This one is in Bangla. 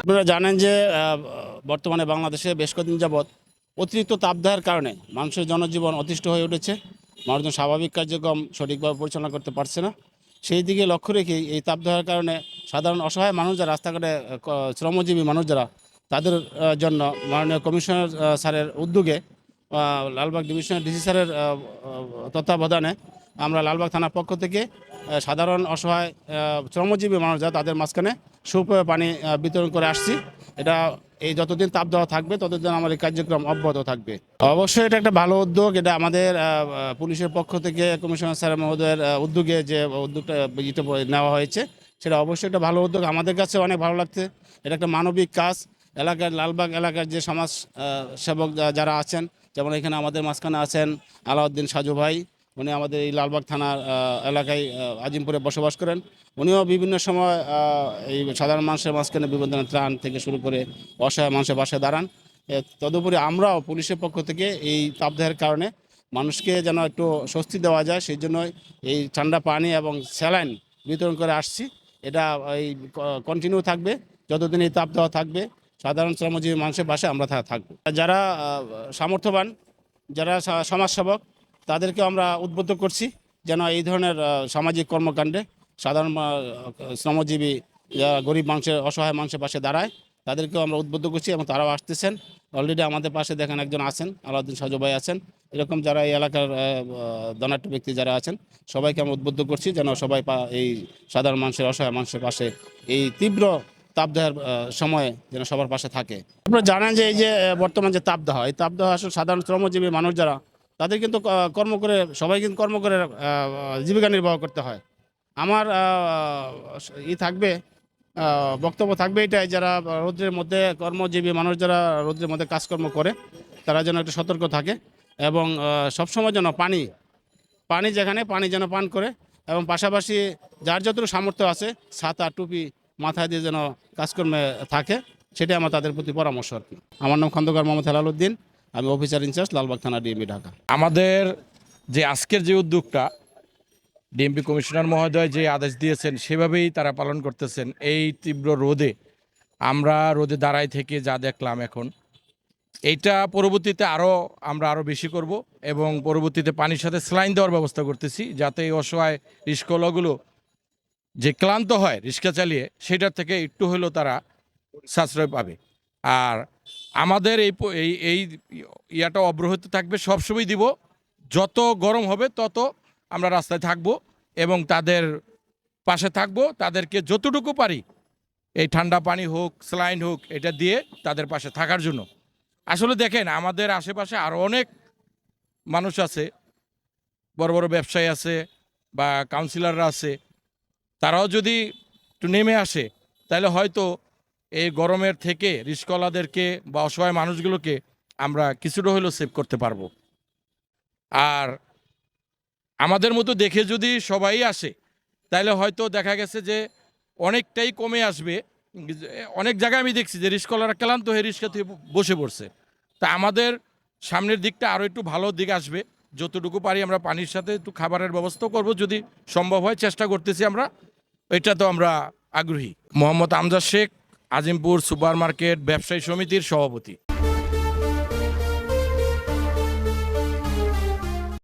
আপনারা জানেন যে বর্তমানে বাংলাদেশে বেশ কদিন যাবৎ অতিরিক্ত তাপদাহের কারণে মানুষের জনজীবন অতিষ্ঠ হয়ে উঠেছে। মানুষজন স্বাভাবিক কার্যক্রম সঠিকভাবে পরিচালনা করতে পারছে না। সেই দিকে লক্ষ্য রেখে এই তাপদাহের কারণে সাধারণ অসহায় মানুষ যারা রাস্তাঘাটে শ্রমজীবী মানুষ যারা তাদের জন্য মাননীয় কমিশনার স্যারের উদ্যোগে লালবাগ ডিভিশনাল ডিসি স্যারের তত্ত্বাবধানে আমরা লালবাগ থানার পক্ষ থেকে সাধারণ অসহায় শ্রমজীবী মানুষ যারা তাদের মাঝখানে সুপেয় পানি বিতরণ করে আসছি। এটা এই যতদিন তাপ দেওয়া থাকবে, ততদিন আমার এই কার্যক্রম অব্যাহত থাকবে। অবশ্যই এটা একটা ভালো উদ্যোগ। এটা আমাদের পুলিশের পক্ষ থেকে কমিশনার স্যার মহোদয়ের উদ্যোগে যে উদ্যোগটা নেওয়া হয়েছে, সেটা অবশ্যই একটা ভালো উদ্যোগ। আমাদের কাছে অনেক ভালো লাগছে। এটা একটা মানবিক কাজ। এলাকার, লালবাগ এলাকার যে সমাজ সেবক যারা আছেন যেমন এখানে আমাদের মাঝখানে আছেন আলাউদ্দিন সাজু ভাই, উনি আমাদের এই লালবাগ থানার এলাকায় আজিমপুরে বসবাস করেন। উনিও বিভিন্ন সময় এই সাধারণ মানুষের মাঝখানে বিভিন্ন ত্রাণ থেকে শুরু করে অসহায় মানুষের পাশে দাঁড়ান। তদুপরি আমরাও পুলিশের পক্ষ থেকে এই তাপদাহের কারণে মানুষকে যেন একটু স্বস্তি দেওয়া যায়, সেই জন্য এই ঠান্ডা পানি এবং স্যালাইন বিতরণ করে আসছি। এটা, এই কন্টিনিউ থাকবে, যতদিন এই তাপ দেওয়া থাকবে। সাধারণ শ্রমজীবী মানুষের পাশে আমরা থাকব। যারা সামর্থ্যবান, যারা সমাজসেবক তাদেরকে আমরা উদ্বুদ্ধ করছি যেন এই ধরনের সামাজিক কর্মকাণ্ডে সাধারণ শ্রমজীবী যারা গরিব মানুষের, অসহায় মানুষের পাশে দাঁড়ায়, তাদেরকেও আমরা উদ্বুদ্ধ করছি এবং তারাও আসতেছেন। অলরেডি আমাদের পাশে দেখেন একজন আছেন, আলাউদ্দিন সাজু ভাই আছেন। এরকম যারা এই এলাকার ধনাঢ্য ব্যক্তি যারা আছেন, সবাইকে আমরা উদ্বুদ্ধ করছি যেন সবাই এই সাধারণ মানুষের, অসহায় মানুষের পাশে এই তীব্র তাপদাহের সময়ে যেন সবার পাশে থাকে। আপনারা জানেন যে এই যে বর্তমান যে তাপদাহ, এই তাপদাহ আসলে সাধারণ শ্রমজীবী মানুষ যারা, তাদের কিন্তু কর্ম করে, সবাই কিন্তু কর্ম করে জীবিকা নির্বাহ করতে হয়। আমার ই থাকবে বক্তব্য থাকবে এটাই, যারা রৌদ্রের মধ্যে কর্মজীবী মানুষ যারা রৌদ্রের মধ্যে কাজকর্ম করে, তারা যেন একটু সতর্ক থাকে এবং সবসময় যেন পানি পানি যেখানে, পানি যেন পান করে এবং পাশাপাশি যার যতটুকু সামর্থ্য আছে, ছাতা, টুপি মাথায় দিয়ে যেন কাজকর্মে থাকে, সেটাই আমার তাদের প্রতি পরামর্শ আর কি। আমার নাম খন্দকার মোহাম্মদ হেলালুদ্দিন আমি অফিসার ইনচার্জ লালবাগ থানা ডিএমবি ঢাকা। আমাদের যে আজকের যে উদ্যোগটা ডিএমপি কমিশনার মহোদয় যে আদেশ দিয়েছেন, সেভাবেই তারা পালন করতেছেন। এই তীব্র রোদে, আমরা রোদে দাঁড়াই থেকে যা দেখলাম এখন, এইটা পরবর্তীতে আরও আমরা আরও বেশি করব এবং পরবর্তীতে পানির সাথে স্লাইন দেওয়ার ব্যবস্থা করতেছি, যাতে এই অসহায় রিস্কলাগুলো যে ক্লান্ত হয়, রিক্সা চালিয়ে, সেটার থেকে একটু হলেও তারা সাশ্রয় পাবে। আর আমাদের এই এই ইয়াটা অব্যাহত থাকবে। সবসময় দিব, যত গরম হবে তত আমরা রাস্তায় থাকব এবং তাদের পাশে থাকব। তাদেরকে যতটুকু পারি, এই ঠান্ডা পানি হোক, স্লাইন হোক, এটা দিয়ে তাদের পাশে থাকার জন্য। আসলে দেখেন, আমাদের আশেপাশে আরও অনেক মানুষ আছে, বড় বড় ব্যবসায়ী আছে বা কাউন্সিলররা আছে। তারাও যদি একটু নেমে আসে, তাহলে হয়তো এই গরমের থেকে রিস্কলাদেরকে বা অসহায় মানুষগুলোকে আমরা কিছুটা হলেও সেভ করতে পারব। আর আমাদের মতো দেখে যদি সবাই আসে, তাহলে হয়তো দেখা গেছে যে অনেকটাই কমে আসবে। অনেক জায়গায় আমি দেখছি যে রিস্কলারা ক্লান্ত হয়ে রিস্কা থেকে বসে পড়ছে। তা আমাদের সামনের দিকটা আরও একটু ভালো দিক আসবে। যতটুকু পারি আমরা পানির সাথে একটু খাবারের ব্যবস্থা করব। যদি সম্ভব হয়, চেষ্টা করতেছি আমরা। এটা তো আমরা আগ্রহী। মোহাম্মদ আমজাদ শেখ আজিমপুর সুপার মার্কেট ব্যবসায়ী সমিতির সভাপতি।